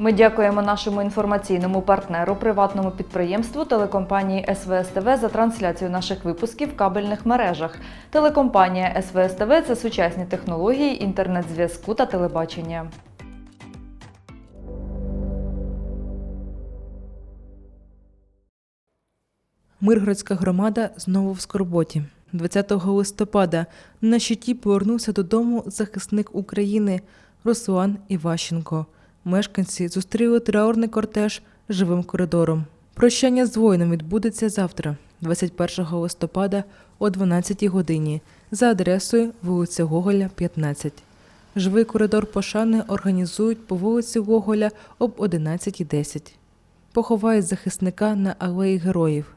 Ми дякуємо нашому інформаційному партнеру, приватному підприємству телекомпанії СВСТВ за трансляцію наших випусків в кабельних мережах. Телекомпанія СВСТВ – це сучасні технології інтернет-зв'язку та телебачення. Миргородська громада знову в скорботі. 20 листопада на щиті повернувся додому захисник України Руслан Іващенко. Мешканці зустріли траурний кортеж живим коридором. Прощання з воїном відбудеться завтра, 21 листопада о 12 годині, за адресою вулиця Гоголя, 15. Живий коридор пошани організують по вулиці Гоголя об 11.10. Поховають захисника на алеї героїв.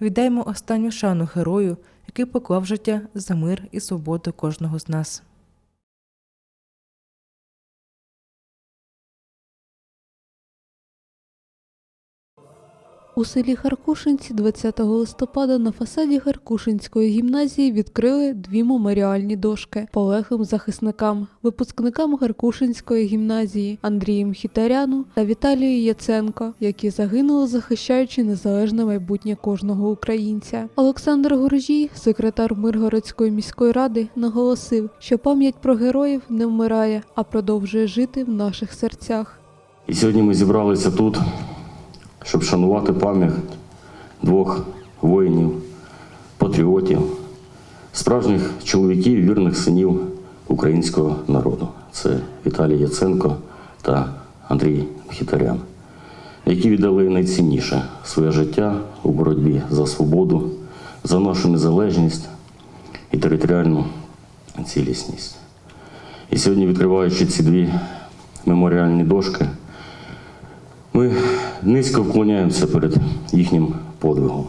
Віддаймо останню шану герою, який поклав життя за мир і свободу кожного з нас. У селі Харкушинці 20 листопада на фасаді Харкушинської гімназії відкрили дві меморіальні дошки полеглим захисникам, випускникам Харкушинської гімназії Андрієм Хітаряну та Віталію Яценко, які загинули, захищаючи незалежне майбутнє кожного українця. Олександр Горжій, секретар Миргородської міської ради, наголосив, що пам'ять про героїв не вмирає, а продовжує жити в наших серцях. І сьогодні ми зібралися тут, щоб шанувати пам'ять двох воїнів, патріотів, справжніх чоловіків, вірних синів українського народу. Це Віталій Яценко та Андрій Хітарян, які віддали найцінніше своє життя у боротьбі за свободу, за нашу незалежність і територіальну цілісність. І сьогодні, відкриваючи ці дві меморіальні дошки, ми низько вклоняємося перед їхнім подвигом.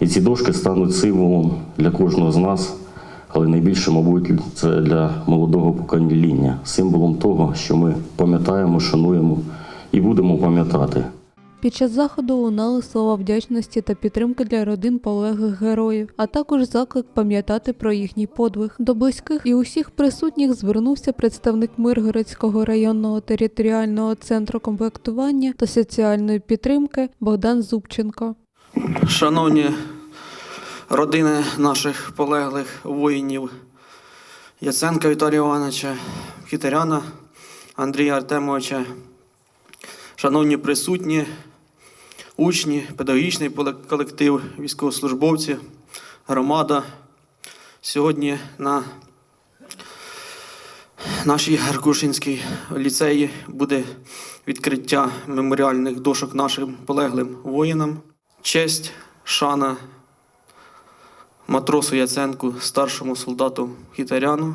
І ці дошки стануть символом для кожного з нас, але найбільше, мабуть, це для молодого покоління, символом того, що ми пам'ятаємо, шануємо і будемо пам'ятати. Під час заходу лунали слова вдячності та підтримки для родин полеглих героїв, а також заклик пам'ятати про їхній подвиг. До близьких і усіх присутніх звернувся представник Миргородського районного територіального центру комплектування та соціальної підтримки Богдан Зубченко. Шановні родини наших полеглих воїнів Яценка Віталія Івановича, Хітеряна Андрія Артемовича, шановні присутні, учні, педагогічний колектив, військовослужбовці, громада. Сьогодні на нашій Гаркушинській ліцеї буде відкриття меморіальних дошок нашим полеглим воїнам. Честь, шана матросу Яценку, старшому солдату Хітаряну,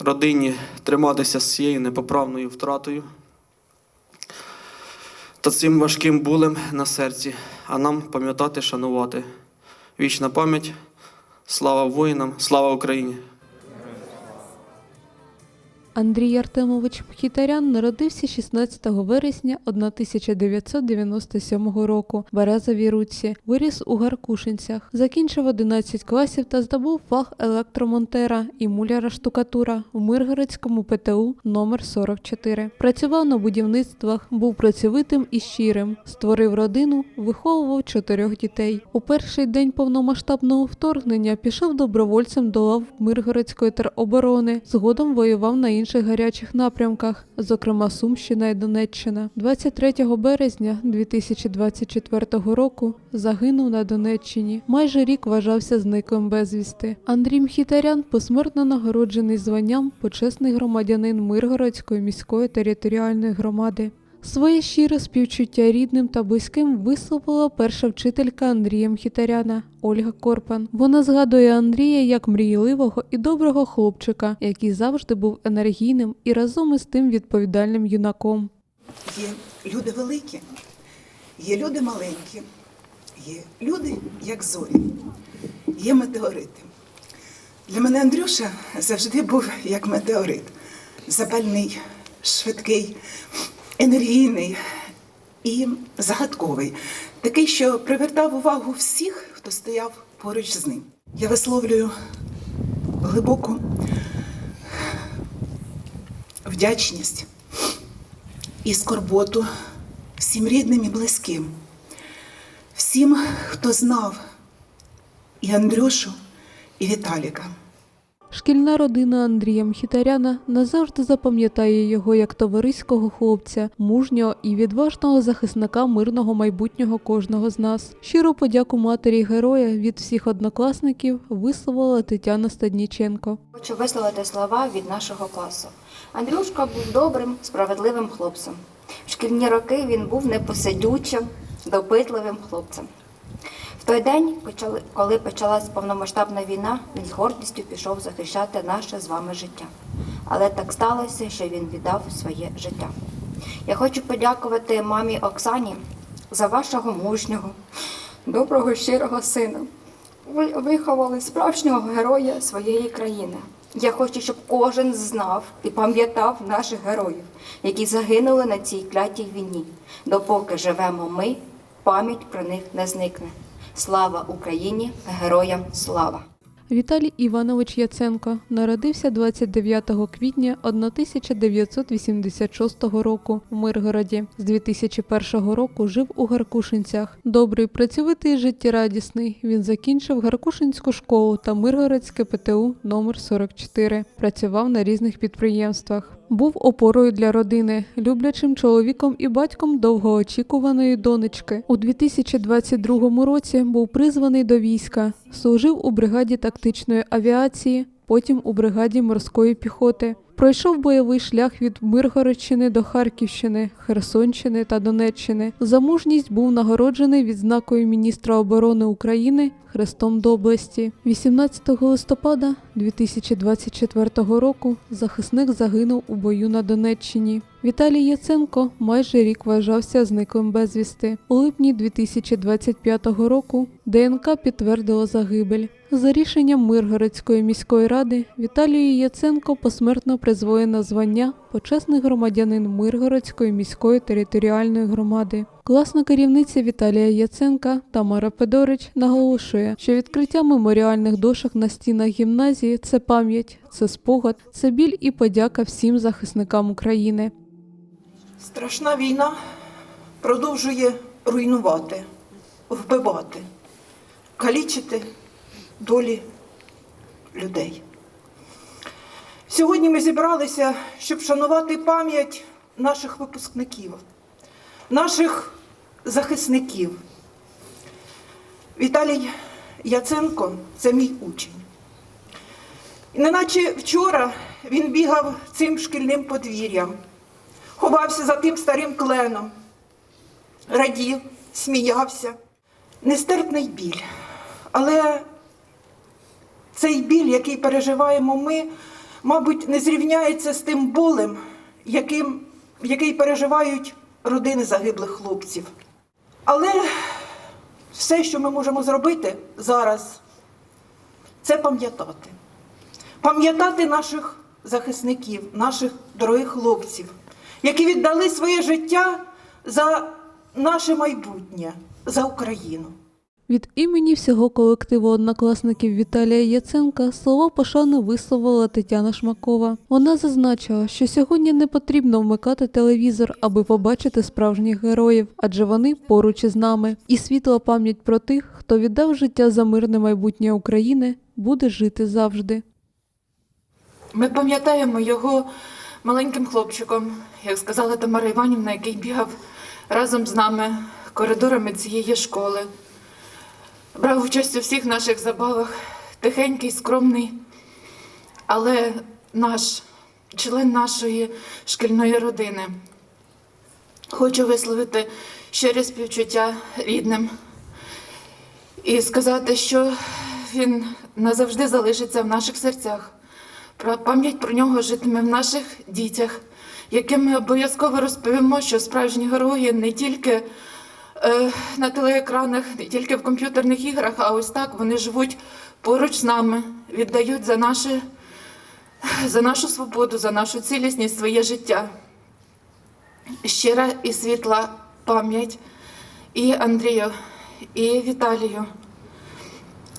родині триматися з цією непоправною втратою та цим важким булем на серці, а нам пам'ятати, шанувати. Вічна пам'ять, слава воїнам, слава Україні! Андрій Артемович Пхітарян народився 16 вересня 1997 року в Березовій Руці. Виріс у Гаркушинцях. Закінчив 11 класів та здобув фах електромонтера і муляра штукатура в Миргородському ПТУ номер 44. Працював на будівництвах, був працьовитим і щирим. Створив родину, виховував чотирьох дітей. У перший день повномасштабного вторгнення пішов добровольцем до лав Миргородської тероборони. Згодом воював на інших гарячих напрямках, зокрема Сумщина і Донеччина. 23 березня 2024 року загинув на Донеччині. Майже рік вважався зниклим безвісти. Андрій Мхітарян посмертно нагороджений званням почесний громадянин Миргородської міської територіальної громади. Своє щире співчуття рідним та близьким висловила перша вчителька Андрія Мхітаряна Ольга Корпан. Вона згадує Андрія як мрійливого і доброго хлопчика, який завжди був енергійним і разом із тим відповідальним юнаком. Є люди великі, є люди маленькі, є люди, як зорі, є метеорити. Для мене Андрюша завжди був як метеорит. Запальний, швидкий, енергійний і загадковий. Такий, що привертав увагу всіх, хто стояв поруч з ним. Я висловлюю глибоку вдячність і скорботу всім рідним і близьким, всім, хто знав і Андрюшу, і Віталіка. Шкільна родина Андрія Мхітаряна назавжди запам'ятає його як товариського хлопця, мужнього і відважного захисника мирного майбутнього кожного з нас. Щиру подяку матері героя від всіх однокласників висловила Тетяна Стадніченко. Хочу висловити слова від нашого класу. Андрюшка був добрим, справедливим хлопцем. В шкільні роки він був непосидючим, допитливим хлопцем. В той день, коли почалась повномасштабна війна, він з гордістю пішов захищати наше з вами життя. Але так сталося, що він віддав своє життя. Я хочу подякувати мамі Оксані за вашого мужнього, доброго, щирого сина. Ви виховали справжнього героя своєї країни. Я хочу, щоб кожен знав і пам'ятав наших героїв, які загинули на цій клятій війні. Допоки живемо ми, пам'ять про них не зникне. Слава Україні! Героям слава! Віталій Іванович Яценко народився 29 квітня 1986 року в Миргороді. З 2001 року жив у Гаркушинцях. Добрий, працьовитий життєрадісний. Він закінчив Гаркушинську школу та Миргородське ПТУ номер 44. Працював на різних підприємствах. Був опорою для родини, люблячим чоловіком і батьком довгоочікуваної донечки. У 2022 році був призваний до війська, служив у бригаді тактичної авіації, потім у бригаді морської піхоти. Пройшов бойовий шлях від Миргородщини до Харківщини, Херсонщини та Донеччини. За мужність був нагороджений відзнакою міністра оборони України Хрестом доблесті. 18 листопада 2024 року захисник загинув у бою на Донеччині. Віталій Яценко майже рік вважався зниклим безвісти. У липні 2025 року ДНК підтвердила загибель. За рішенням Миргородської міської ради Віталію Яценко посмертно призвоєно звання почесний громадянин Миргородської міської територіальної громади. Класна керівниця Віталія Яценка Тамара Федорич наголошує, що відкриття меморіальних дошок на стінах гімназії це пам'ять, це спогад, це біль і подяка всім захисникам України. Страшна війна продовжує руйнувати, вбивати, калічити долі людей. Сьогодні ми зібралися, щоб шанувати пам'ять наших випускників, наших захисників. Віталій Яценко це мій учень. І неначе вчора він бігав цим шкільним подвір'ям ховався за тим старим кленом, радів, сміявся. Нестерпний біль. Але цей біль, який переживаємо ми, мабуть, не зрівняється з тим болем, яким, який переживають родини загиблих хлопців. Але все, що ми можемо зробити зараз, це пам'ятати. Пам'ятати наших захисників, наших дорогих хлопців, які віддали своє життя за наше майбутнє, за Україну. Від імені всього колективу однокласників Віталія Яценка слова пошани висловила Тетяна Шмакова. Вона зазначила, що сьогодні не потрібно вмикати телевізор, аби побачити справжніх героїв, адже вони поруч із нами. І світла пам'ять про тих, хто віддав життя за мирне майбутнє України, буде жити завжди. Ми пам'ятаємо його маленьким хлопчиком, як сказала Тамара Іванівна, який бігав разом з нами коридорами цієї школи. Брав участь у всіх наших забавах, тихенький, скромний, але наш член нашої шкільної родини. Хочу висловити щире співчуття рідним і сказати, що він назавжди залишиться в наших серцях. Пам'ять про нього житиме в наших дітях, яким ми обов'язково розповімо, що справжні герої не тільки на телеекранах, не тільки в комп'ютерних іграх, а ось так вони живуть поруч з нами, віддають за, наше, за нашу свободу, за нашу цілісність своє життя. Щира і світла пам'ять і Андрію, і Віталію.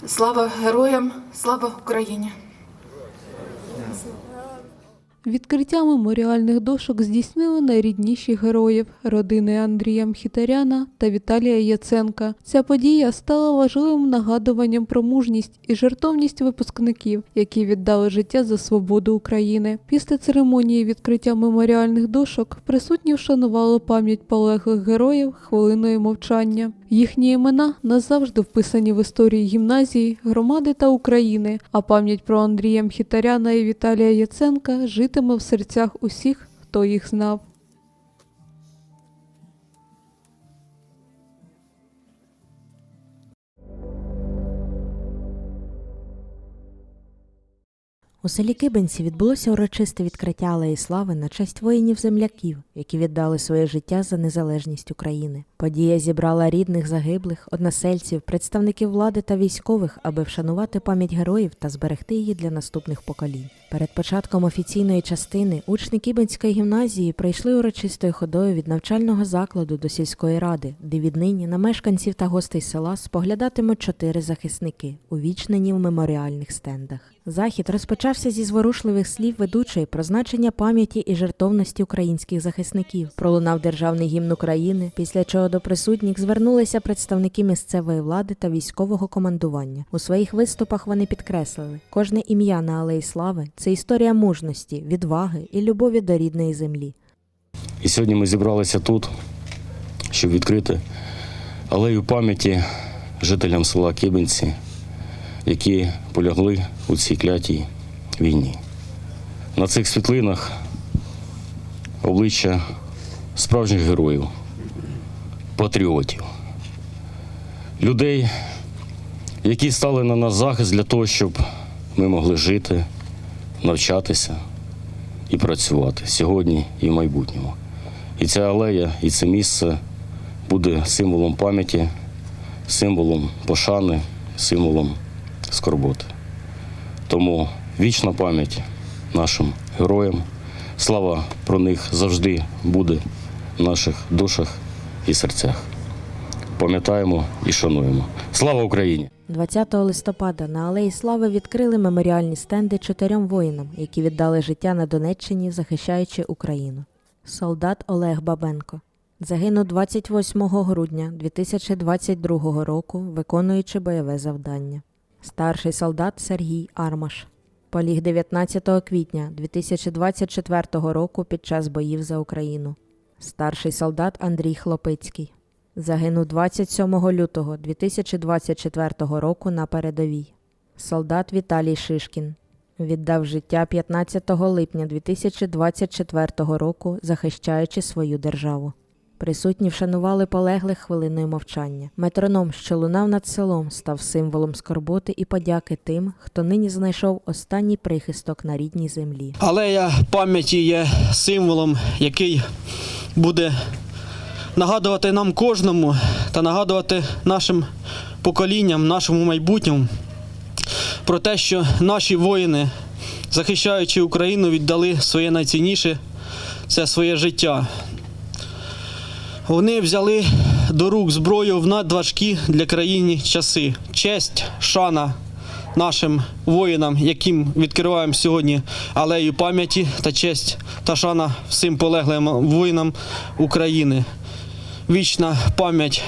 Слава героям, слава Україні! Відкриття меморіальних дошок здійснили найрідніші героїв родини Андрія Мхітаряна та Віталія Яценка. Ця подія стала важливим нагадуванням про мужність і жертовність випускників, які віддали життя за свободу України. Після церемонії відкриття меморіальних дошок присутні вшанували пам'ять полеглих героїв хвилиною мовчання. Їхні імена назавжди вписані в історії гімназії, громади та України. А пам'ять про Андрія Мхітаряна і Віталія Яценка житиме в серцях усіх, хто їх знав. У селі Кибенці відбулося урочисте відкриття алеї слави на честь воїнів-земляків, які віддали своє життя за незалежність України. Подія зібрала рідних загиблих, односельців, представників влади та військових, аби вшанувати пам'ять героїв та зберегти її для наступних поколінь. Перед початком офіційної частини учні Кибенської гімназії пройшли урочистою ходою від навчального закладу до сільської ради, де віднині на мешканців та гостей села споглядатимуть чотири захисники, увічнені в меморіальних стендах. Захід розпочався зі зворушливих слів ведучої про значення пам'яті і жертовності українських захисників. Пролунав державний гімн України, після чого до присутніх звернулися представники місцевої влади та військового командування. У своїх виступах вони підкреслили, кожне ім'я на алеї слави це історія мужності, відваги і любові до рідної землі. І сьогодні ми зібралися тут, щоб відкрити алею пам'яті жителям села Кибенці, які полягли у цій клятій війні. На цих світлинах обличчя справжніх героїв, патріотів, людей, які стали на наш захист для того, щоб ми могли жити, навчатися і працювати сьогодні і в майбутньому. І ця алея, і це місце буде символом пам'яті, символом пошани, символом скорботи. Тому вічна пам'ять нашим героям. Слава про них завжди буде в наших душах і серцях. Пам'ятаємо і шануємо. Слава Україні! 20 листопада на Алеї Слави відкрили меморіальні стенди чотирьом воїнам, які віддали життя на Донеччині, захищаючи Україну. Солдат Олег Бабенко загинув 28 грудня 2022 року, виконуючи бойове завдання. Старший солдат Сергій Армаш поліг 19 квітня 2024 року під час боїв за Україну. Старший солдат Андрій Хлопицький загинув 27 лютого 2024 року на передовій. Солдат Віталій Шишкін віддав життя 15 липня 2024 року, захищаючи свою державу. Присутні вшанували полеглих хвилиною мовчання. Метроном, що лунав над селом, став символом скорботи і подяки тим, хто нині знайшов останній прихисток на рідній землі. Алея пам'яті є символом, який буде нагадувати нам кожному та нагадувати нашим поколінням, нашому майбутньому про те, що наші воїни, захищаючи Україну, віддали своє найцінніше це своє життя. Вони взяли до рук зброю в надважкі для країни часи. Честь, шана нашим воїнам, яким відкриваємо сьогодні алею пам'яті та честь та шана всім полеглим воїнам України. Вічна пам'ять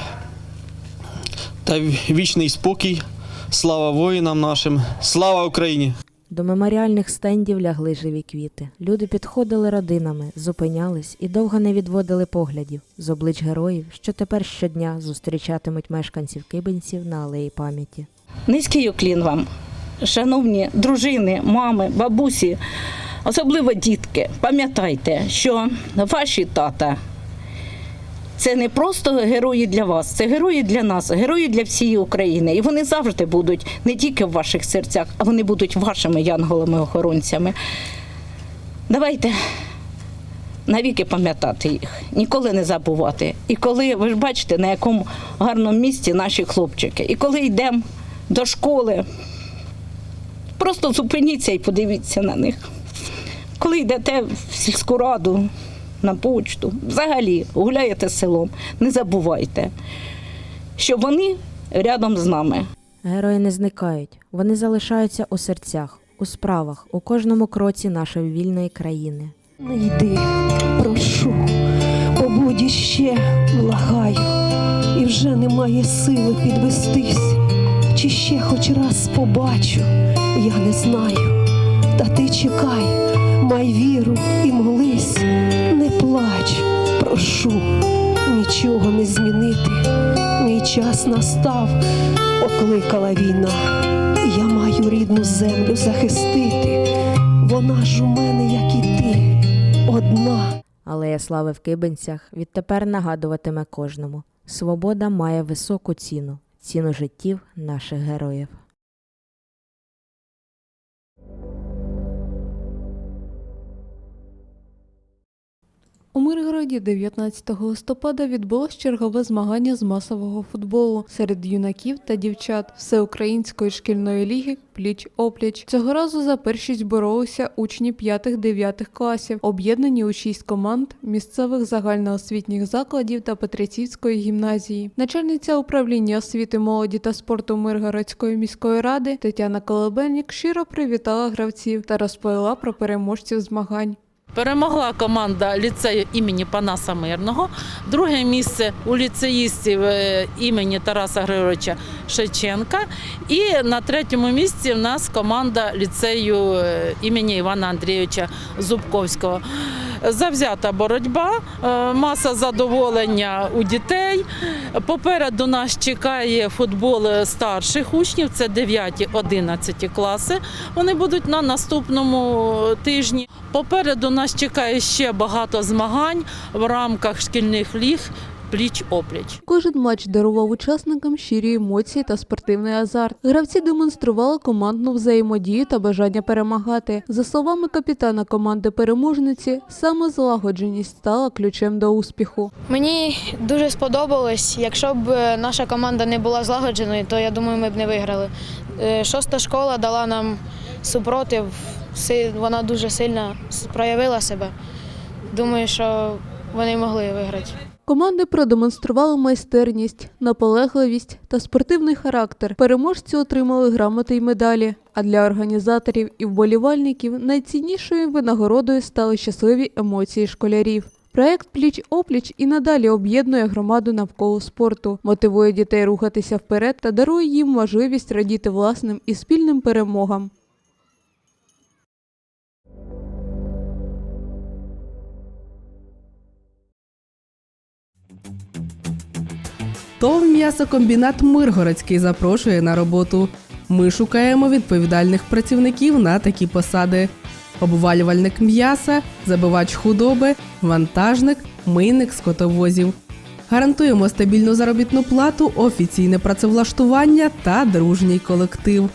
та вічний спокій. Слава воїнам нашим, слава Україні! До меморіальних стендів лягли живі квіти. Люди підходили родинами, зупинялись і довго не відводили поглядів з облич героїв, що тепер щодня зустрічатимуть мешканців кибенців на алеї пам'яті. Низький уклін вам, шановні дружини, мами, бабусі, особливо дітки. Пам'ятайте, що ваші тата це не просто герої для вас, це герої для нас, герої для всієї України. І вони завжди будуть не тільки в ваших серцях, а вони будуть вашими янголами-охоронцями. Давайте навіки пам'ятати їх, ніколи не забувати. І коли ви ж бачите, на якому гарному місці наші хлопчики, і коли йдемо до школи, просто зупиніться і подивіться на них. Коли йдете в сільську раду, на почту, взагалі гуляєте селом, не забувайте, що вони рядом з нами. Герої не зникають, вони залишаються у серцях, у справах у кожному кроці нашої вільної країни. Не йди, прошу, побудь іще, благаю, і вже немає сили підвестись. Чи ще хоч раз побачу, я не знаю. Та ти чекай, май віру і молись, плач, прошу, нічого не змінити. Мій час настав, покликала війна. Я маю рідну землю захистити. Вона ж у мене, як і ти, одна. Алея слави в Кибинцях відтепер нагадуватиме кожному: свобода має високу ціну, ціну життів наших героїв. У Миргороді 19 листопада відбулось чергове змагання з масового футболу серед юнаків та дівчат всеукраїнської шкільної ліги пліч опліч. Цього разу за першість боролися учні 5-9 класів, об'єднані у шість команд місцевих загальноосвітніх закладів та Петрицівської гімназії. Начальниця управління освіти, молоді та спорту Миргородської міської ради Тетяна Колобельник щиро привітала гравців та розповіла про переможців змагань. Перемогла команда ліцею імені Панаса Мирного. Друге місце у ліцеїстів е, імені Тараса Григоровича Шевченка. І на третьому місці в нас команда ліцею е, імені Івана Андрійовича Зубковського. Завзята боротьба, е, маса задоволення у дітей. Попереду нас чекає футбол старших учнів, це 9-11 класи. Вони будуть на наступному тижні. Попереду нас чекає ще багато змагань в рамках шкільних ліг пліч-опліч. Кожен матч дарував учасникам щирі емоції та спортивний азарт. Гравці демонстрували командну взаємодію та бажання перемагати. За словами капітана команди переможниці, саме злагодженість стала ключем до успіху. Мені дуже сподобалось. Якщо б наша команда не була злагодженою, то я думаю, ми б не виграли. Е, Шоста школа дала нам супротив. Си- Вона дуже сильно проявила себе. Думаю, що вони могли виграти. Команди продемонстрували майстерність, наполегливість та спортивний характер. Переможці отримали грамоти й медалі. А для організаторів і вболівальників найціннішою винагородою стали щасливі емоції школярів. Проект Пліч опліч і надалі об'єднує громаду навколо спорту, мотивує дітей рухатися вперед та дарує їм можливість радіти власним і спільним перемогам. ТОВ м'ясокомбінат Миргородський запрошує на роботу. Ми шукаємо відповідальних працівників на такі посади: обвалювальник м'яса, забивач худоби, вантажник, мийник скотовозів. Гарантуємо стабільну заробітну плату, офіційне працевлаштування та дружній колектив.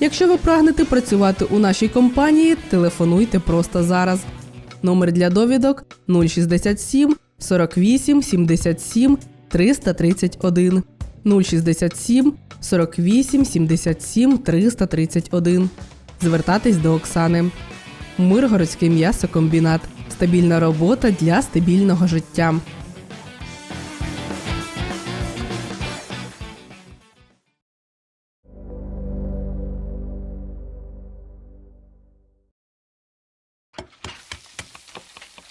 Якщо ви прагнете працювати у нашій компанії, телефонуйте просто зараз. Номер для довідок 067 48 77 331 067 48 77 331. Звертатись до Оксани. Миргородський м'ясокомбінат. Стабільна робота для стабільного життя.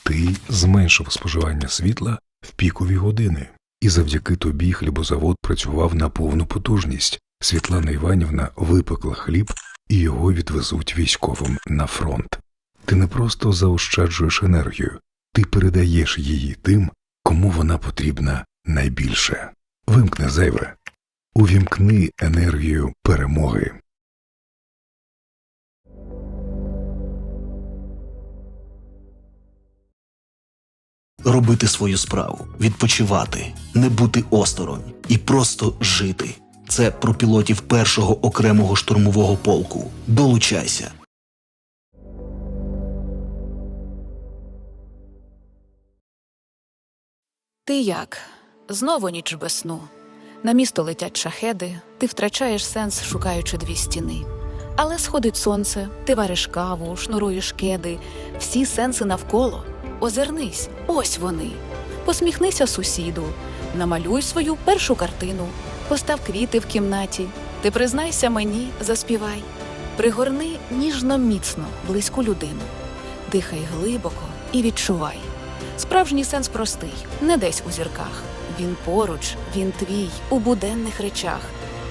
Ти зменшив споживання світла в пікові години, і завдяки тобі хлібозавод працював на повну потужність. Світлана Іванівна випекла хліб і його відвезуть військовим на фронт. Ти не просто заощаджуєш енергію, ти передаєш її тим, кому вона потрібна найбільше. Вимкни зайве, увімкни енергію перемоги. Робити свою справу, відпочивати, не бути осторонь і просто жити. Це про пілотів першого окремого штурмового полку. Долучайся. Ти як? Знову ніч без сну. На місто летять шахеди, ти втрачаєш сенс, шукаючи дві стіни. Але сходить сонце, ти вариш каву, шнуруєш кеди, всі сенси навколо. Озирнись, ось вони. Посміхнися сусіду, намалюй свою першу картину, постав квіти в кімнаті. Ти признайся мені, заспівай. Пригорни ніжно міцно близьку людину. Дихай глибоко і відчувай. Справжній сенс простий, не десь у зірках. Він поруч, він твій, у буденних речах.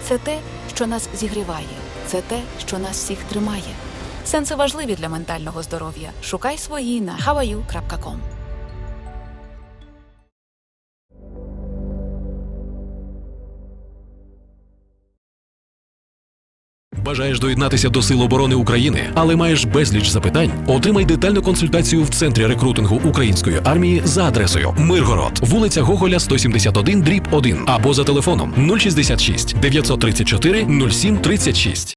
Це те, що нас зігріває, це те, що нас всіх тримає. Сенси важливі для ментального здоров'я. Шукай свої на hawaii.com. Бажаєш доєднатися до Сил оборони України, але маєш безліч запитань? Отримай детальну консультацію в центрі рекрутингу української армії за адресою Миргород, вулиця Гоголя, 171, дріб 1 або за телефоном 066 934 07 36.